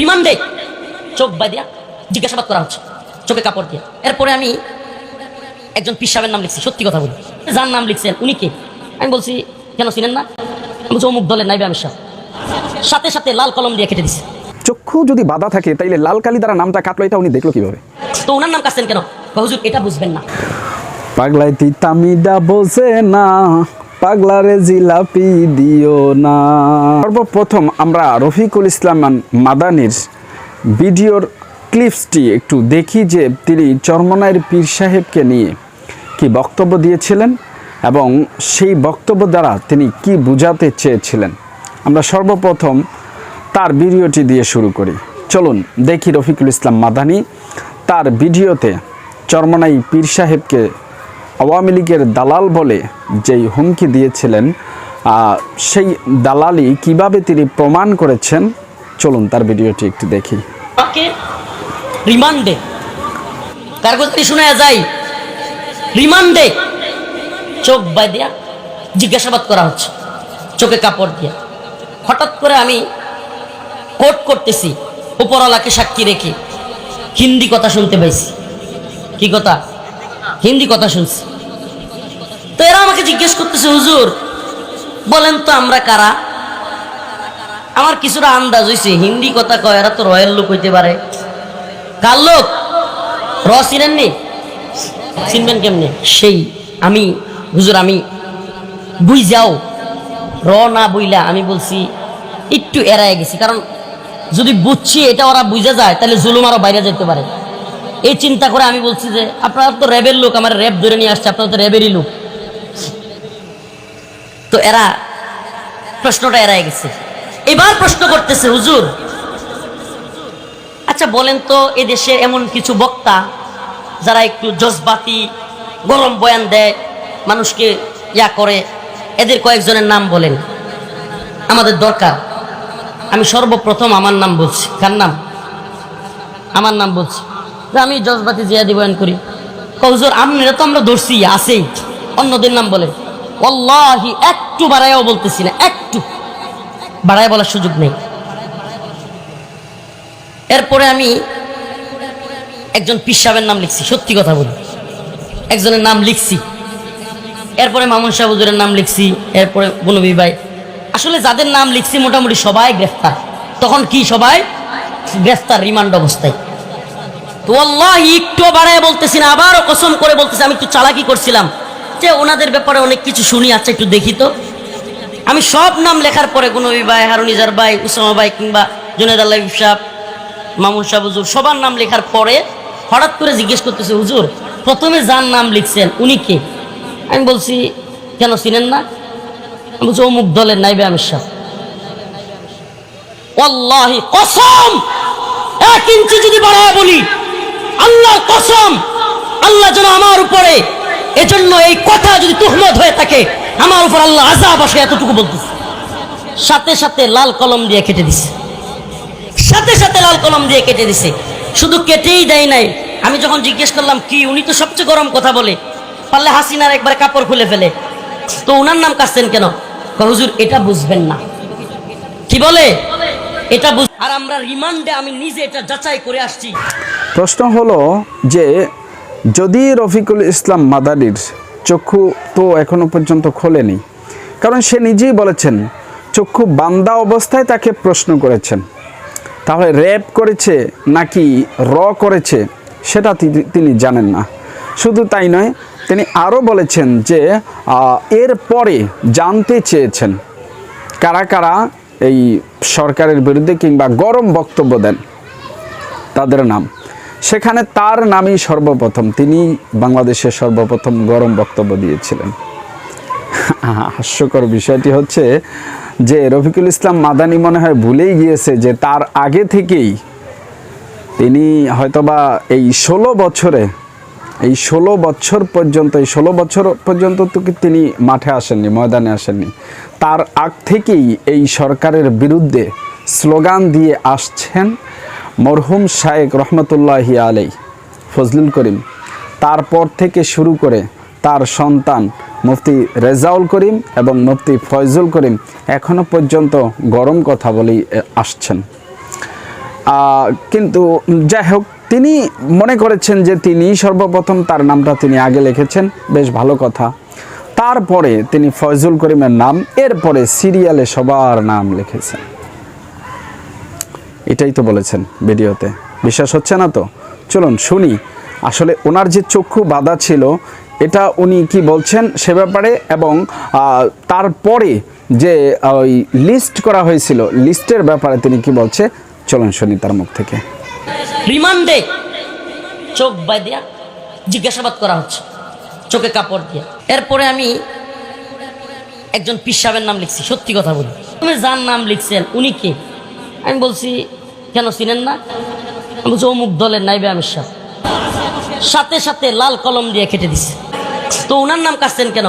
রিমান্ডে চোখ দিয়া জিজ্ঞাসাবাদ করা হচ্ছে চোখে কাপড় দিয়ে। এরপরে আমি একজন পীর সাহেবের নাম লিখছি সত্যি কথা বলি। যার নাম লিখছেন উনি কে? আমি বলছি কেন চিনেন না? বলছি অমুক দলের নাইবে আমি সাথে সাথে লাল কলম দিয়ে কেটে দিছে। চক্ষু যদি বাধা থাকে তাইলে লাল কালি দ্বারা নামটা কাটলো এটা উনি দেখল কীভাবে? তো ওনার নাম কাটছেন কেন? হুজুর এটা বুঝবেন না। পাগলাই তিতামিদা বোঝে না। পাগলারে জিলাপি দিও না। সর্বপ্রথম আমরা রফিকুল ইসলাম মাদানির ভিডিওর ক্লিপসটি একটু দেখি যে তিনি চরমনায়ের পীর সাহেবকে নিয়ে কি বক্তব্য দিয়েছিলেন এবং সেই বক্তব্য দ্বারা তিনি কি বুঝাতে চেয়েছিলেন। আমরা সর্বপ্রথম তার ভিডিওটি দিয়ে শুরু করি। চলুন দেখি রফিকুল ইসলাম মাদানি তার ভিডিওতে চরমনাই পীর সাহেবকে আওয়ামী লীগের দালাল বলে যেই হুমকি দিয়েছিলেন সেই দালালি কীভাবে তিনি প্রমাণ করেছেন? চলুন তার ভিডিওটি একটু দেখি। রিমান্ডে কারগতি শুনে যাই? রিমান্ডে চোখ বাঁধিয়া জিজ্ঞাসাবাদ করা হচ্ছে, চোখে কাপড় দিয়ে। হঠাৎ করে আমি কোর্ট করতেছি, উপরওয়ালাকে সাক্ষী রেখে হিন্দি কথা শুনতে পাইছি। কি কথা? হিন্দি কথা শুনছি। তো এরা আমাকে জিজ্ঞেস করতেছে, হুজুর, বলেন তো আমরা কারা? আমার কিছুটা আন্দাজ হয়েছে হিন্দি কথা কয়, এরা তো রয়্যাল লোক হইতে পারে। কার লোক? র চিনেননি চিনবেন কেমনে? সেই, আমি, হুজুর, আমি বুঝ যাও র না বইলা, আমি বলছি, একটু এড়ায় গেছি। কারণ যদি বুঝছি, এটা ওরা বুঝে যায়, তাহলে জুলুম আরও বাইরে যেতে পারে। এই চিন্তা করে আমি বলছি যে, আপনারা তো র্যাবের লোক, আমার র্যাব ধরে নিয়ে আসছে, আপনারা তো র্যাবেরই লোক। তো এরা, প্রশ্নটা এড়ায় গেছে। এবার প্রশ্ন করতেছে, হুজুর আচ্ছা বলেন তো এ দেশে এমন কিছু বক্তা যারা একটু জজবাতি, গরম বয়ান দেয়, মানুষকে ইয়া করে, এদের কয়েকজনের নাম বলেন। আমাদের দরকার। আমি সর্বপ্রথম আমার নাম বলছি। কার নাম? আমার নাম বলছি। যে আমি জজবাতি জিয়াদি বয়ান করি। কৌজোর আপনারা তো আমরা ধরছি, আছেই। অন্যদের নাম বলেন অল্লাহি একটু বাড়াইও বলতেছি না, একটু। বাড়ায় বলার সুযোগ নেই। এরপরে আমি একজন পীর সাহেবের নাম লিখছি, সত্যি কথা বলি। একজনের নাম লিখছি। এরপরে মামুন শাহ হুজুরের নাম লিখছি, এরপরে বনবী ভাই। আসলে যাদের নাম লিখছি, মোটামুটি সবাই গ্রেফতার। তখন কি সবাই? গ্রেফতার, রিমান্ড অবস্থায়। তো আল্লাহ একটু বাড়ায় বলতেছি না, আবারও কসম করে বলতেছি, আমি একটু চালাকি করছিলাম। যে ওনাদের ব্যাপারে অনেক কিছু শুনি আচ্ছা একটু দেখি তো। আমি সব নাম লেখার পরে গুনবী ভাই হারুনিজার ভাই, উসামা ভাই কিংবা জুনেদ আল্লাহ সাহ মামুন শাহ হুজুর, সবার নাম লেখার পরে হঠাৎ করে জিজ্ঞেস করতেছে, হুজুর, প্রথমে যার নাম লিখছেন, উনি কে? আমি বলছি, কেন চিনেন না? আমি বলছি, অমুক দলের নাইবে আমির ওয়াল্লাহি, কসম! এক ইঞ্চি যদি বাড়ায় বলি আল্লাহ কসম, আল্লাহ যেন আমার উপরে এজন্য এই কথা যদি তুহমত হয়ে থাকে, আমার উপর আল্লাহ আজাব আসে এতটুকু বলতেছে। সাথে সাথে লাল কলম দিয়ে কেটে দিছে। সাথে সাথে লাল কলম দিয়ে কেটে দিছে। শুধু কেটেই দেয় নাই। আমি যখন জিজ্ঞেস করলাম, কি, উনি তো সবচেয়ে গরম কথা বলে? পারলে হাসিনার একবার কাপড় খুলে ফেলে। তো উনার নাম কাটছেন কেন? হুজুর, এটা বুঝবেন না। কি বলে? এটা বুঝ আর আমরা রিমান্ডে আমি নিজে এটা যাচাই করে আসছি। প্রশ্ন হলো যে, যদি রফিকুল ইসলাম মাদারির চক্ষু তো এখনও পর্যন্ত খোলেনি, কারণ সে নিজেই বলেছেন, চক্ষু বান্দা অবস্থায় তাকে প্রশ্ন করেছেন। তাহলে র্যাপ করেছে নাকি র করেছে, সেটা তিনি- জানেন না। শুধু তাই নয়, তিনি আরও বলেছেন যে এর পরে জানতে চেয়েছেন, কারা কারা এই সরকারের বিরুদ্ধে কিংবা গরম বক্তব্য দেন, তাদের নাম। সেখানে তার নামই সর্বপ্রথম। তিনি বাংলাদেশের সর্বপ্রথম গরম বক্তব্য দিয়েছিলেন। হাস্যকর বিষয়টি হচ্ছে যে, রফিকুল ইসলাম মাদানি মনে হয় ভুলেই গিয়েছে যে, তার আগে থেকেই তিনি হয়তোবা এই ষোলো বছরে, এই ষোলো বছর পর্যন্ত, এই ষোলো বছর পর্যন্ত তো তিনি মাঠে আসেননি, ময়দানে আসেননি। তার আগ থেকেই এই সরকারের বিরুদ্ধে স্লোগান দিয়ে আসছেন মরহুম শায়েক রহমতুল্লাহি আলাই ফজলুল করিম, তারপর থেকে শুরু করে তার সন্তান মুফতি রেজাউল করিম এবং মুফতি ফয়জুল করিম এখনও পর্যন্ত গরম কথা বলেই আসছেন। কিন্তু যাই হোক, তিনি মনে করেছেন যে তিনি সর্বপ্রথম তার নামটা তিনি আগে লিখেছেন, বেশ ভালো কথা। তারপরে তিনি ফয়জুল করিমের নাম, এরপরে সিরিয়ালে সবার নাম লিখেছেন। এটাই তো বলেছেন ভিডিওতে। বিশ্বাস হচ্ছে না তো? চলুন শুনি। আসলে ওনার যে চক্ষু বাধা ছিল, এটা উনি কি বলছেন সে ব্যাপারে? এবং তারপরে যে ওই লিস্ট করা হয়েছিল লিস্টের ব্যাপারে তিনি কি বলছে? চলুন শুনি তার মুখ থেকে। রিমান্ডে চোখ বাইদিয়া জিজ্ঞাসাবাদ করা হচ্ছে, চোখে কাপড় দিয়া। এরপরে আমি একজন পিসাবের নাম লিখছি, সত্যি কথা বলি। তুমি যার নাম লিখছেন, উনি কে? আমি বলছি কেন চিনেন না? বলছি অমুক দলের নাইবে আমির শাহ সাথে সাথে লাল কলম দিয়ে কেটে দিছে। তো ওনার নাম কাটছেন কেন?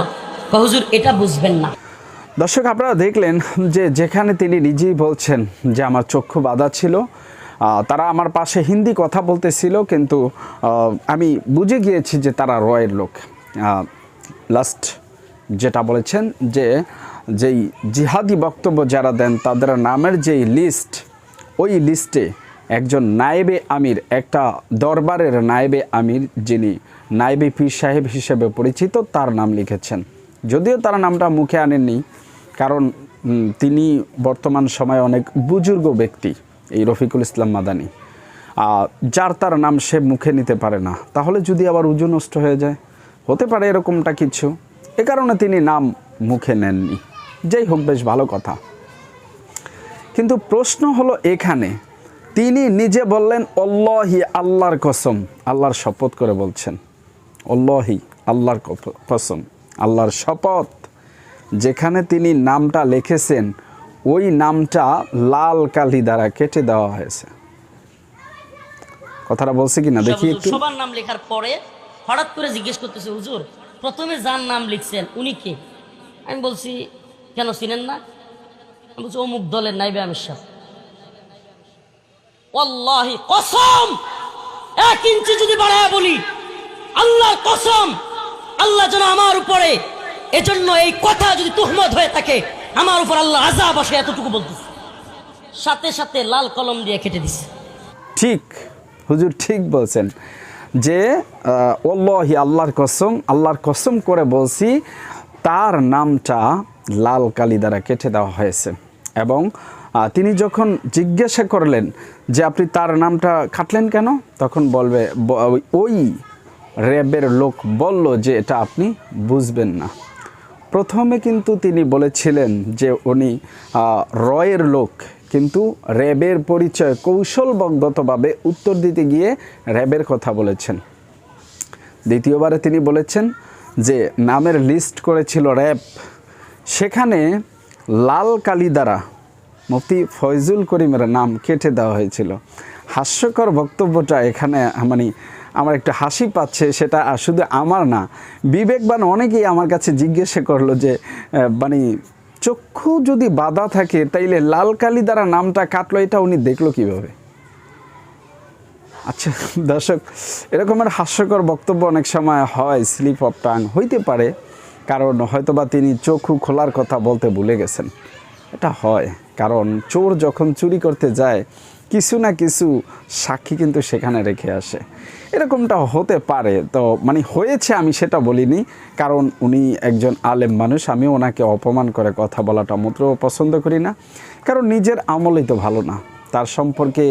কয়, হুজুর এটা বুঝবেন না। দর্শক আপনারা দেখলেন যে যেখানে তিনি নিজেই বলছেন যে আমার চক্ষু বাধা ছিল। তারা আমার পাশে হিন্দি কথা বলতেছিল কিন্তু আমি বুঝে গিয়েছি যে তারা রয়ের লোক। লাস্ট যেটা বলেছেন যে যেই জিহাদি বক্তব্য যারা দেন তাদের নামের যেই লিস্ট ওই লিস্টে একজন নায়েবে আমির, একটা দরবারের নায়েবে আমির যিনি নায়েবে পীর সাহেব হিসেবে পরিচিত, তার নাম লিখেছেন। যদিও তার নামটা মুখে আনেননি, কারণ তিনি বর্তমান সময়ে অনেক বুজুর্গ ব্যক্তি, এই রফিকুল ইসলাম মাদানি। যার তার নাম সে মুখে নিতে পারে না। তাহলে যদি আবার উজু নষ্ট হয়ে যায়? হতে পারে এরকমটা কিছু। এ কারণে তিনি নাম মুখে নেননি। যাই হোক, বেশ ভালো কথা। কিন্তু প্রশ্ন হলো এখানে। তিনি নিজে বললেন অল্লাহি আল্লাহর কসম। আল্লাহর শপথ করে বলছেন অল্লাহি আল্লাহর কসম। আল্লাহর শপথ। যেখানে তিনি নামটা লিখেছেন ওই নামটা লাল কালি দ্বারা কেটে দেওয়া হয়েছে। কথাটা বলছে কি না দেখি একটু। সবার নাম লেখার পরে হঠাৎ করে জিজ্ঞেস করতেছে হুজুর প্রথমে যার নাম লিখছেন উনি কে? আমি বলছি কেন চিনেন না? বলছি অমুক দলের নাইবে আমির শাহ ওয়াল্লাহি কসম! এক ইঞ্চি যদি বাড়ায় বলি আল্লাহর কসম! আল্লাহ যেন আমার উপরে এজন্য এই কথা যদি তুহমত হয়ে থাকে, আমার উপর আল্লাহ আজাব আসে এতটুকু বলতেছে। সাথে সাথে লাল কলম দিয়ে কেটে দিছে। ঠিক, হুজুর ঠিক বলছেন যে ওল্লাহি আল্লাহর কসম আল্লাহর কসম করে বলছি, তার নামটা লাল কালি দ্বারা কেটে দেওয়া হয়েছে। এবং তিনি যখন জিজ্ঞাসা করলেন যে আপনি তার নামটা খাটলেন কেন? তখন বলবে ওই- র্যাবের লোক বলল যে এটা আপনি বুঝবেন না। প্রথমে কিন্তু তিনি বলেছিলেন যে উনি রয়ের লোক, কিন্তু র্যাবের পরিচয় কৌশলবদ্ধতভাবে উত্তর দিতে গিয়ে র্যাবের কথা বলেছেন। দ্বিতীয়বারে তিনি বলেছেন যে, নামের লিস্ট করেছিল র্যাব। সেখানে লাল কালি দ্বারা মুফতি ফয়জুল করিমের নাম কেটে দেওয়া হয়েছিল। হাস্যকর বক্তব্যটা এখানে মানে আমার একটা হাসি পাচ্ছে, সেটা শুধু আমার না, বিবেকবান অনেকেই আমার কাছে জিজ্ঞাসা করল যে মানে চক্ষু যদি বাধা থাকে, তাইলে লাল কালি দ্বারা নামটা কাটলো, এটা উনি দেখল কীভাবে? আচ্ছা দর্শক এরকমের হাস্যকর বক্তব্য অনেক সময় হয়, স্লিপ অফ টাং, হইতে পারে। কারণ হয়তোবা তিনি চক্ষু খোলার কথা বলতে ভুলে গেছেন। এটা হয়, কারণ চোর যখন চুরি করতে যায়, কিছু না কিছু সাক্ষী কিন্তু সেখানে রেখে আসে। এরকমটা হতে পারে, তো মানে হয়েছে আমি সেটা বলিনি, কারণ উনি একজন আলেম মানুষ আমি ওনাকে অপমান করে কথা বলাটা মোটেও পছন্দ করি না। কারণ নিজের আমলই তো ভালো না। তার সম্পর্কে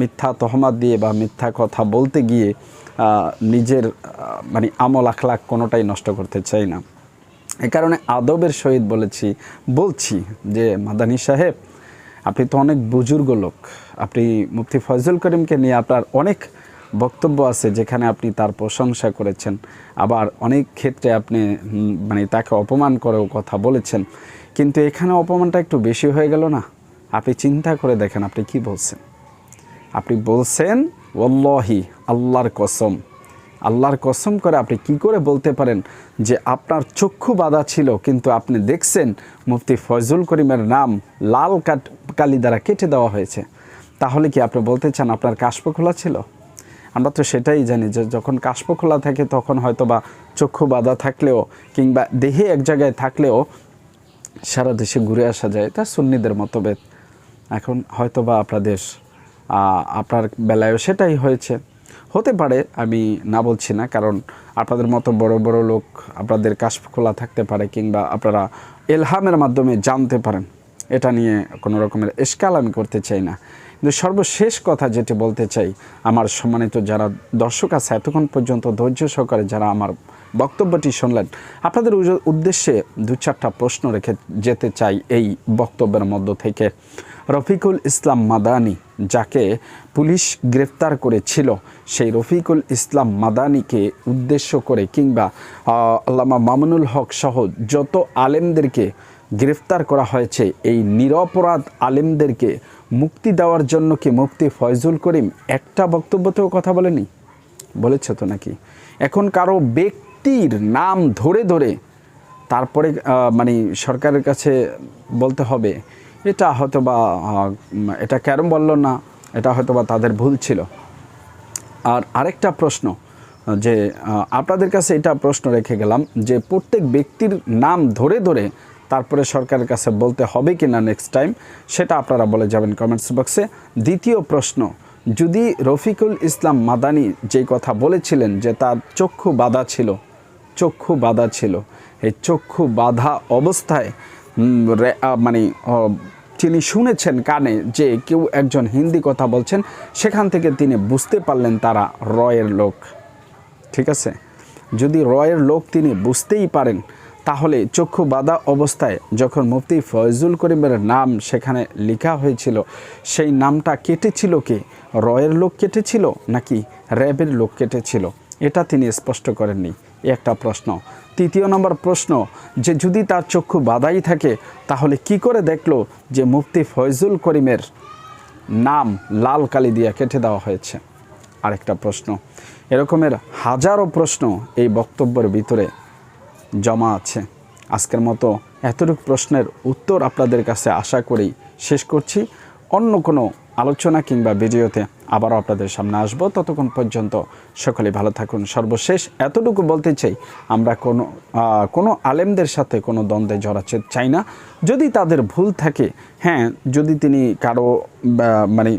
মিথ্যা তহমাত দিয়ে বা মিথ্যা কথা বলতে গিয়ে নিজের মানে আমল আখলাক কোনোটাই নষ্ট করতে চাই না। এ কারণে আদবের সহিত বলেছি, বলছি যে, মাদানী সাহেব, আপনি তো অনেক বুজুর্গ লোক। আপনি মুফতি ফজল করিমকে নিয়ে আপনার অনেক বক্তব্য আছে যেখানে আপনি তার প্রশংসা করেছেন। আবার অনেক ক্ষেত্রে আপনি মানে তাকে অপমান করেও কথা বলেছেন। কিন্তু এখানে অপমানটা একটু বেশি হয়ে গেল না? আপনি চিন্তা করে দেখেন, আপনি কি বলছেন? আপনি বলছেন ওল্লাহি আল্লাহর কসম। আল্লাহর কসম করে আপনি কি করে বলতে পারেন যে আপনার চক্ষু বাধা ছিল, কিন্তু আপনি দেখছেন মুফতি ফয়জুল করিমের নাম লাল কাট কালি দ্বারা কেটে দেওয়া হয়েছে। তাহলে কি আপনি বলতে চান আপনার কাশপ খোলা ছিল? আমরা তো সেটাই জানি যে যখন কাশপ খোলা থাকে, তখন হয়তো বা চক্ষু বাধা থাকলেও কিংবা দেহে এক জায়গায় থাকলেও সারা দেশে ঘুরে আসা যায়। এটা সুন্নিদের মতভেদ। এখন হয়তো বা আপনাদের আপনার বেলায়ও সেটাই হয়েছে। হতে পারে, আমি না বলছি না, কারণ আপনাদের মতো বড় বড় লোক আপনাদের কাশ খোলা থাকতে পারে কিংবা আপনারা এলহামের মাধ্যমে জানতে পারেন। এটা নিয়ে কোনো রকমের এসকাল আমি করতে চাই না। কিন্তু সর্বশেষ কথা যেটি বলতে চাই, আমার সম্মানিত যারা দর্শক আছে, এতক্ষণ পর্যন্ত ধৈর্য সহকারে যারা আমার বক্তব্যটি শুনলেন, আপনাদের উদ্দেশ্যে দু চারটা প্রশ্ন রেখে যেতে চাই এই বক্তব্যের মধ্য থেকে। রফিকুল ইসলাম মাদানি, যাকে পুলিশ গ্রেফতার করেছিল, সেই রফিকুল ইসলাম মাদানিকে উদ্দেশ্য করে কিংবা আল্লামা মামুনুল হক সহ যত আলেমদেরকে গ্রেফতার করা হয়েছে। এই নিরপরাধ আলেমদেরকে মুক্তি দেওয়ার জন্য কি মুক্তি ফয়জুল করিম একটা বক্তব্যতেও কথা বলেনি? বলেছে তো নাকি? এখন কারও ব্যক্তির নাম ধরে ধরে তারপরে মানে সরকারের কাছে বলতে হবে, এটা হয়তো বা এটা কেন বলল না, এটা হয়তো বা তাদের ভুল ছিল। আর আরেকটা প্রশ্ন, যে আপনাদের কাছে এটা প্রশ্ন রেখে গেলাম, যে প্রত্যেক ব্যক্তির নাম ধরে ধরে তারপরে সরকারের কাছে বলতে হবে কি না নেক্সট টাইম সেটা আপনারা বলে যাবেন কমেন্টস বক্সে দ্বিতীয় প্রশ্ন, যদি রফিকুল ইসলাম মাদানি যেই কথা বলেছিলেন যে তার চক্ষু বাধা ছিল, চক্ষু বাধা ছিল, এই চক্ষু বাধা অবস্থায় মানে তিনি শুনেছেন কানে যে কেউ একজন হিন্দি কথা বলছেন, সেখান থেকে তিনি বুঝতে পারলেন তারা রয়ের লোক। ঠিক আছে? যদি রয়ের লোক তিনি বুঝতেই পারেন তাহলে চক্ষু বাধা অবস্থায় যখন মুফতি ফয়জুল করিমের নাম সেখানে লেখা হয়েছিল, সেই নামটা কেটেছিল কে? রয়ের লোক কেটেছিল নাকি র্যাবের লোক কেটেছিল? এটা তিনি স্পষ্ট করেননি। একটা প্রশ্ন। তৃতীয় নম্বর প্রশ্ন, যে যদি তার চক্ষু বাধাই থাকে, তাহলে কি করে দেখল যে মুফতি ফয়জুল করিমের নাম লাল কালি দিয়ে কেটে দেওয়া হয়েছে? আরেকটা প্রশ্ন। এরকমের হাজারো প্রশ্ন এই বক্তব্যের ভিতরে জমা আছে। আজকের মতো এতটুকু প্রশ্নের উত্তর আপনাদের কাছে আশা করেই শেষ করছি। অন্য কোনো আলোচনা কিংবা ভিডিওতে আবারও আপনাদের সামনে আসব। ততক্ষণ পর্যন্ত সকলে ভালো থাকুন। সর্বশেষ এতটুকু বলতে চাই, আমরা কোনো কোনো আলেমদের সাথে কোনো দ্বন্দ্বে জড়াতে চাই না। যদি তাদের ভুল থাকে হ্যাঁ যদি তিনি কারও মানে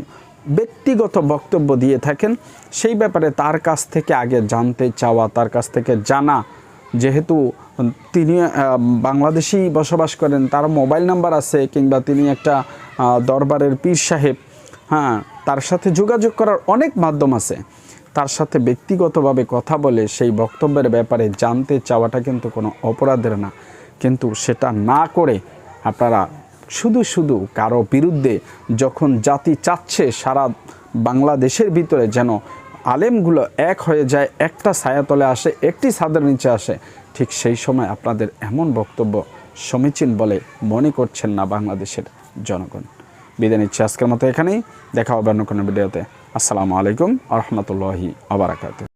ব্যক্তিগত বক্তব্য দিয়ে থাকেন, সেই ব্যাপারে তার কাছ থেকে আগে জানতে চাওয়া, তার কাছ থেকে জানা যেহেতু তিনি বাংলাদেশি বসবাস করেন, তার মোবাইল নাম্বার আছে কিংবা তিনি একটা দরবারের পীর সাহেব হ্যাঁ তার সাথে যোগাযোগ করার অনেক মাধ্যম আছে। তার সাথে ব্যক্তিগতভাবে কথা বলে সেই বক্তব্যের ব্যাপারে জানতে চাওয়াটা কিন্তু কোনো অপরাধের না। কিন্তু সেটা না করে আপনারা শুধু শুধু কারও বিরুদ্ধে যখন জাতি চাচ্ছে সারা বাংলাদেশের ভিতরে যেন আলেমগুলো এক হয়ে যায়, একটা ছায়াতলে আসে, একটি ছাদের নিচে আসে। ঠিক সেই সময় আপনাদের এমন বক্তব্য সমীচীন বলে মনে করছেন না বাংলাদেশের জনগণ। বিদায় নিচ্ছি আজকের মতো এখানেই। দেখা হবে অন্য কোনো ভিডিওতে। আসসালামু আলাইকুম আ রহমতুল্লাহি আবরাকাত